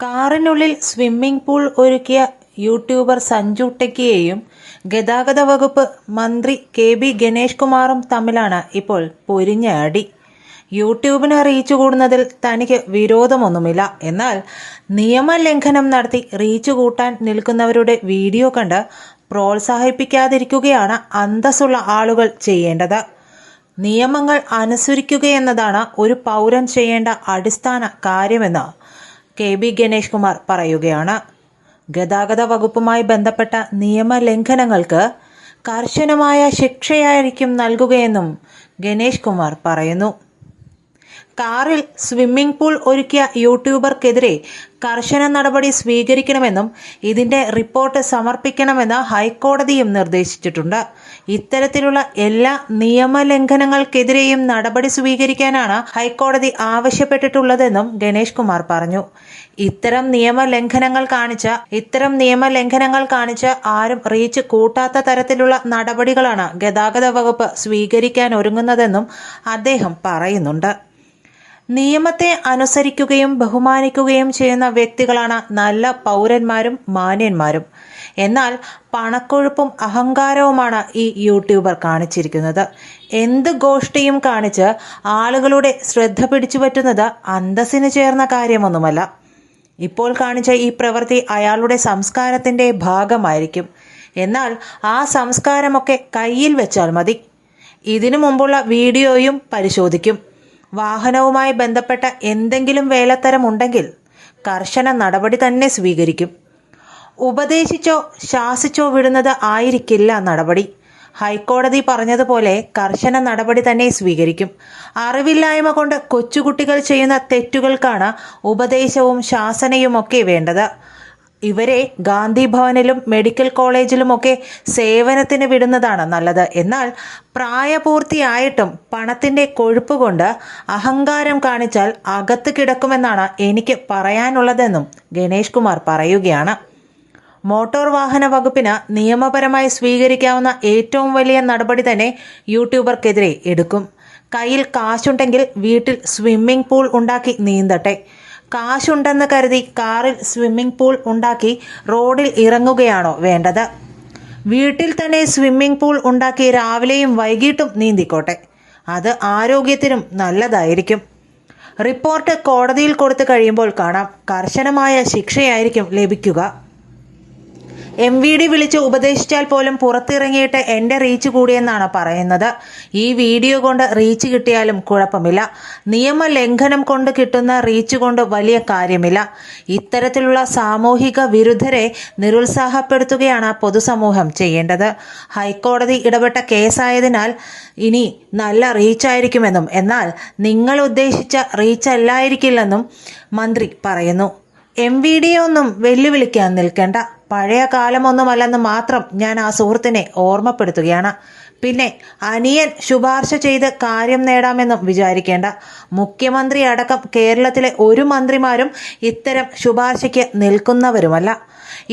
കാറിനുള്ളിൽ swimming pool ഒരുക്കിയ YouTuber Sanju ടെക്കിയെയും ഗതാഗത വകുപ്പ് മന്ത്രി കെ ബി ഗണേഷ് കുമാറും തമ്മിലാണ് ഇപ്പോൾ പൊരിഞ്ഞ അടി. യൂട്യൂബിനെ റീച്ച് കൂടുന്നതിൽ തനിക്ക് വിരോധമൊന്നുമില്ല. എന്നാൽ നിയമലംഘനം നടത്തി റീച്ച് കൂട്ടാൻ നിൽക്കുന്നവരുടെ വീഡിയോ കണ്ട് പ്രോത്സാഹിപ്പിക്കാതിരിക്കുകയാണ് അന്തസ്സുള്ള ആളുകൾ ചെയ്യേണ്ടത്. നിയമങ്ങൾ അനുസരിക്കുകയെന്നതാണ് ഒരു പൗരൻ ചെയ്യേണ്ട അടിസ്ഥാന കാര്യമെന്ന് കെ ബി ഗണേഷ് കുമാർ പറയുകയാണ്. ഗതാഗത വകുപ്പുമായി ബന്ധപ്പെട്ട നിയമലംഘനങ്ങൾക്ക് കർശനമായ ശിക്ഷയായിരിക്കും നൽകുകയെന്നും ഗണേഷ് കുമാർ പറയുന്നു. കാറിൽ സ്വിമ്മിംഗ് പൂൾ ഒരുക്കിയ യൂട്യൂബർക്കെതിരെ കർശന നടപടി സ്വീകരിക്കണമെന്നും ഇതിന്റെ റിപ്പോർട്ട് സമർപ്പിക്കണമെന്ന് ഹൈക്കോടതിയും നിർദ്ദേശിച്ചിട്ടുണ്ട്. ഇത്തരത്തിലുള്ള എല്ലാ നിയമലംഘനങ്ങൾക്കെതിരെയും നടപടി സ്വീകരിക്കാനാണ് ഹൈക്കോടതി ആവശ്യപ്പെട്ടിട്ടുള്ളതെന്നും ഗണേഷ് കുമാർ പറഞ്ഞു. ഇത്തരം നിയമലംഘനങ്ങൾ കാണിച്ച ഇത്തരം നിയമലംഘനങ്ങൾ കാണിച്ച ആരും റീച്ച് കൂട്ടാത്ത തരത്തിലുള്ള നടപടികളാണ് ഗതാഗത വകുപ്പ് സ്വീകരിക്കാൻ ഒരുങ്ങുന്നതെന്നും അദ്ദേഹം പറയുന്നുണ്ട്. നിയമത്തെ അനുസരിക്കുകയും ബഹുമാനിക്കുകയും ചെയ്യുന്ന വ്യക്തികളാണ് നല്ല പൗരന്മാരും മാന്യന്മാരും. എന്നാൽ പണക്കൊഴുപ്പും അഹങ്കാരവുമാണ് ഈ യൂട്യൂബർ കാണിച്ചിരിക്കുന്നത്. എന്ത് ഗോഷ്ടിയും കാണിച്ച് ആളുകളുടെ ശ്രദ്ധ പിടിച്ചു പറ്റുന്നത് അന്തസ്സിന് ചേർന്ന കാര്യമൊന്നുമല്ല. ഇപ്പോൾ കാണിച്ച ഈ പ്രവൃത്തി അയാളുടെ സംസ്കാരത്തിന്റെ ഭാഗമായിരിക്കും. എന്നാൽ ആ സംസ്കാരമൊക്കെ കയ്യിൽ വെച്ചാൽ മതി. ഇതിനു മുമ്പുള്ള വീഡിയോയും പരിശോധിക്കും. വാഹനവുമായി ബന്ധപ്പെട്ട എന്തെങ്കിലും വേലത്തരം ഉണ്ടെങ്കിൽ കർശന നടപടി തന്നെ സ്വീകരിക്കും. ഉപദേശിച്ചോ ശാസിച്ചോ വിടുന്നത് ആയിരിക്കില്ല നടപടി. ഹൈക്കോടതി പറഞ്ഞതുപോലെ കർശന നടപടി തന്നെ സ്വീകരിക്കും. അറിവില്ലായ്മ കൊണ്ട് കൊച്ചുകുട്ടികൾ ചെയ്യുന്ന തെറ്റുകൾക്കാണ് ഉപദേശവും ശാസനയുമൊക്കെ വേണ്ടത്. ഇവരെ ഗാന്ധി ഭവനിലും മെഡിക്കൽ കോളേജിലുമൊക്കെ സേവനത്തിന് വിടുന്നതാണ് നല്ലത്. എന്നാൽ പ്രായപൂർത്തിയായിട്ടും പണത്തിന്റെ കൊഴുപ്പ് കൊണ്ട് അഹങ്കാരം കാണിച്ചാൽ അകത്ത് കിടക്കുമെന്നാണ് എനിക്ക് പറയാനുള്ളതെന്നും ഗണേഷ് കുമാർ പറയുകയാണ്. മോട്ടോർ വാഹന വകുപ്പിന് നിയമപരമായി സ്വീകരിക്കാവുന്ന ഏറ്റവും വലിയ നടപടി തന്നെ യൂട്യൂബർക്കെതിരെ എടുക്കും. കയ്യിൽ കാശുണ്ടെങ്കിൽ വീട്ടിൽ സ്വിമ്മിംഗ് പൂൾ ഉണ്ടാക്കി നീന്തട്ടെ. കാശുണ്ടെന്ന് കരുതി കാറിൽ സ്വിമ്മിംഗ് പൂൾ ഉണ്ടാക്കി റോഡിൽ ഇറങ്ങുകയാണോ വേണ്ടത്. വീട്ടിൽ തന്നെ സ്വിമ്മിംഗ് പൂൾ ഉണ്ടാക്കി രാവിലെയും വൈകിട്ടും നീന്തിക്കോട്ടെ. അത് ആരോഗ്യത്തിനും നല്ലതായിരിക്കും. റിപ്പോർട്ട് കോടതിയിൽ കൊടുത്തു കഴിയുമ്പോൾ കാണാം. കർശനമായ ശിക്ഷയായിരിക്കും ലഭിക്കുക. എം വി ഡി വിളിച്ച് ഉപദേശിച്ചാൽ പോലും പുറത്തിറങ്ങിയിട്ട് എന്റെ റീച്ച് കൂടിയെന്നാണ് പറയുന്നത്. ഈ വീഡിയോ കൊണ്ട് റീച്ച് കിട്ടിയാലും കുഴപ്പമില്ല. നിയമ ലംഘനം കൊണ്ട് കിട്ടുന്ന റീച്ച് കൊണ്ട് വലിയ കാര്യമില്ല. ഇത്തരത്തിലുള്ള സാമൂഹിക വിരുദ്ധരെ നിരുത്സാഹപ്പെടുത്തുകയാണ് പൊതുസമൂഹം ചെയ്യേണ്ടത്. ഹൈക്കോടതി ഇടപെട്ട കേസായതിനാൽ ഇനി നല്ല റീച്ചായിരിക്കുമെന്നും എന്നാൽ നിങ്ങൾ ഉദ്ദേശിച്ച റീച്ച് അല്ലായിരിക്കില്ലെന്നും മന്ത്രി പറയുന്നു. എം വി ഡി ഒന്നും വെല്ലുവിളിക്കാൻ നിൽക്കേണ്ട. പഴയ കാലമൊന്നുമല്ലെന്ന് മാത്രം ഞാൻ ആ സുഹൃത്തിനെ ഓർമ്മപ്പെടുത്തുകയാണ്. പിന്നെ അനിയൻ ശുപാർശ ചെയ്ത് കാര്യം നേടാമെന്നും വിചാരിക്കേണ്ട. മുഖ്യമന്ത്രി അടക്കം കേരളത്തിലെ ഒരു മന്ത്രിമാരും ഇത്തരം ശുപാർശയ്ക്ക് നിൽക്കുന്നവരുമല്ല.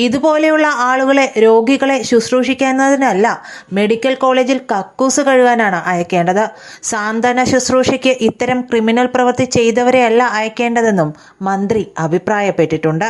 ഇതുപോലെയുള്ള ആളുകളെ രോഗികളെ ശുശ്രൂഷിക്കുന്നതിനല്ല മെഡിക്കൽ കോളേജിൽ കക്കൂസ് കഴുകാനാണ് അയക്കേണ്ടത്. സാന്ത്വന ശുശ്രൂഷയ്ക്ക് ഇത്തരം ക്രിമിനൽ പ്രവൃത്തി ചെയ്തവരെയല്ല അയക്കേണ്ടതെന്നും മന്ത്രി അഭിപ്രായപ്പെട്ടിട്ടുണ്ട്.